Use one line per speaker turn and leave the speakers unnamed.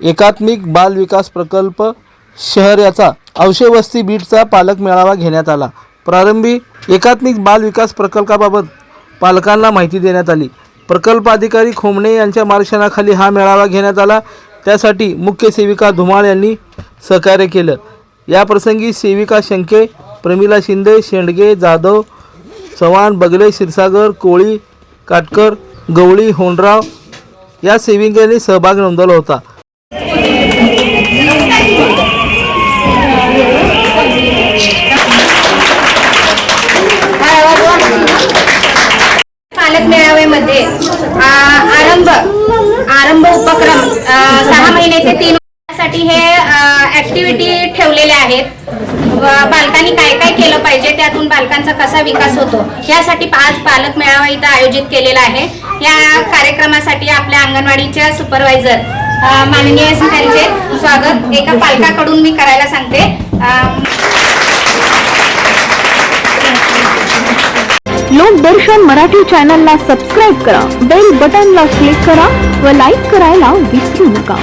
एकात्मिक बाल विकास प्रकल्प शहर याचा अवशेवस्ती बीटचा पालक मेळावा घेण्यात आला. प्रारंभी एकात्मिक बाल विकास प्रकल्पाबाबत पालकांना माहिती देण्यात आली. प्रकल्प अधिकारी खोमणे यांच्या मार्गदर्शनाखाली हा मेळावा घेण्यात आला. त्यासाठी मुख्य सेविका धुमाळ यांनी सहकार्य केलं. याप्रसंगी सेविका शंके प्रमिला शिंदे शेंडगे जाधव चव्हाण बगले क्षीरसागर कोळी काटकर गवळी होंडराव या सेविकांनी सहभाग नोंदवला होता.
पालक मेळाव्यामध्ये आरंभ आरंभ उपक्रम सहा महिने ते तीन साठी हे ऍक्टिव्हिटी ठेवलेल्या आहेत. बालकांनी काय काय केलं पाहिजे त्यातून बालकांचा कसा विकास होतो यासाठी आज पालक मेळावा इथं आयोजित केलेला आहे. या कार्यक्रमासाठी आपल्या अंगणवाडीच्या सुपरवायझर माननीय त्यांचे स्वागत एका पालकाकडून मी करायला सांगते.
लोकदर्शन मराठी चॅनलला सबस्क्राईब करा बेल बटनला क्लिक करा व लाईक करायला विसरू नका.